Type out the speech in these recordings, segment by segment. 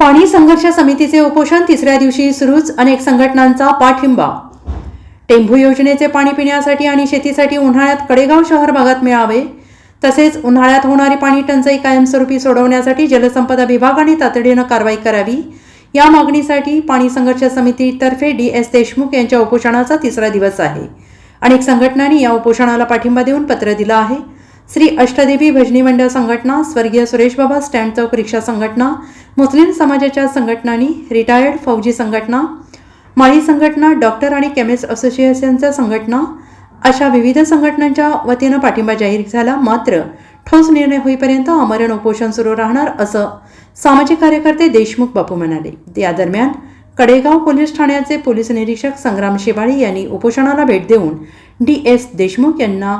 पाणी संघर्ष समितीचे उपोषण तिसऱ्या दिवशी सुरूच अनेक संघटनांचा पाठिंबा. टेंभू योजनेचे पाणी पिण्यासाठी आणि शेतीसाठी उन्हाळ्यात कडेगाव शहर भागात मिळावे तसेच उन्हाळ्यात होणारी पाणी टंचाई कायमस्वरूपी सोडवण्यासाठी जलसंपदा विभागाने तातडीनं कारवाई करावी. या मागणीसाठी पाणी संघर्ष समितीतर्फे डी एस देशमुख यांच्या उपोषणाचा तिसरा दिवस आहे. अनेक संघटनांनी या उपोषणाला पाठिंबा देऊन पत्र दिलं आहे. श्री अष्टदेवी भजनी मंडळ संघटना स्वर्गीय सुरेश बाबा स्टँड चौक रिक्षा संघटना मुस्लिम समाजाच्या संघटनांनी रिटायर्ड फौजी संघटना माळी संघटना डॉक्टर आणि केमिस्ट असोसिएशनच्या संघटना अशा विविध संघटनांच्या वतीनं पाठिंबा जाहीर झाला. मात्र ठोस निर्णय होईपर्यंत आमरण उपोषण सुरू राहणार असं सामाजिक कार्यकर्ते देशमुख बापू म्हणाले. या दरम्यान कडेगाव पोलीस ठाण्याचे पोलीस निरीक्षक संग्राम शेवाळी यांनी उपोषणाला भेट देऊन डी एस देशमुख यांना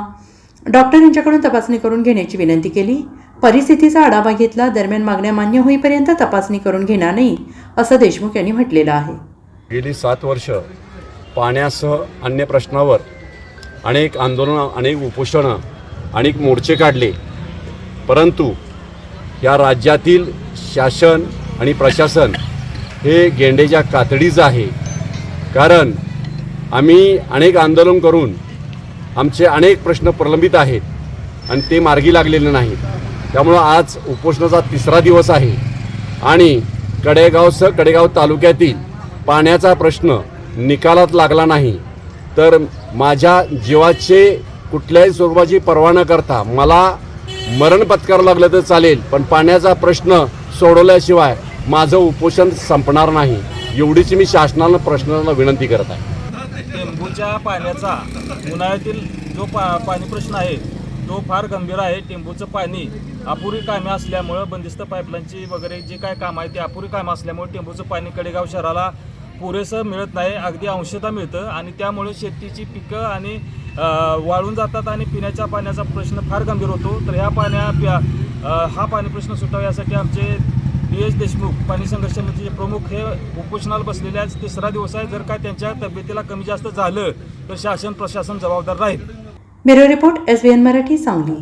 डॉक्टर यांच्याकडून तपासणी करून घेण्याची विनंती केली. परिस्थितीचा आढावा घेतला दरम्यान मागण्या मान्य होईपर्यंत तपासणी करून घेणार नाही असं देशमुख यांनी म्हटलेलं आहे. गेली सात वर्ष पाण्यासह अन्य प्रश्नावर अनेक आंदोलनं अनेक उपोषणं अनेक मोर्चे काढले. परंतु या राज्यातील शासन आणि प्रशासन हे गेंडेच्या कातडीचं आहे. कारण आम्ही अनेक आंदोलन करून आमचे अनेक प्रश्न प्रलंबित आहेत आणि ते मार्गी लागलेले नाही त्यामुळं आज उपोषणाचा तिसरा दिवस आहे. आणि कडेगावसह कडेगाव तालुक्यातील पाण्याचा प्रश्न निकालात लागला नाही. तर माझ्या जीवाचे कुठल्याही स्वरूपाची पर्वा न करता मला मरण पत्करावं लागलं तर चालेल पण पाण्याचा प्रश्न सोडवल्याशिवाय माझं उपोषण संपणार नाही. एवढीच मी शासनाला प्रश्नाला विनंती करत आहे. टेंबूच्या पाण्याचा उन्हाळ्यातील जो पा पाणी प्रश्न आहे तो फार गंभीर आहे. टेंबूचं पाणी अपुरी कामे असल्यामुळं बंदिस्त पाईपलाईनची वगैरे जे काय काम आहे ते अपुरी कामं असल्यामुळे टेंबूचं पाणी कडेगाव शहराला पुरेसं मिळत नाही. अगदी अंशतः मिळतं आणि त्यामुळे शेतीची पिकं आणि वाळून जातात आणि पिण्याच्या पाण्याचा प्रश्न फार गंभीर होतो. तर ह्या पाण्या प्या हा पाणी प्रश्न सुटावा यासाठी आमचे डी एस देशमुख पाणी संघर्ष समितीचे प्रमुख हे उपोषणाला बसलेले आज तिसरा दिवस आहे. जर काय त्यांच्या तब्येतीला कमी जास्त झालं तर शासन प्रशासन जबाबदार राहील. Bureau report S B N Marathi Sangli.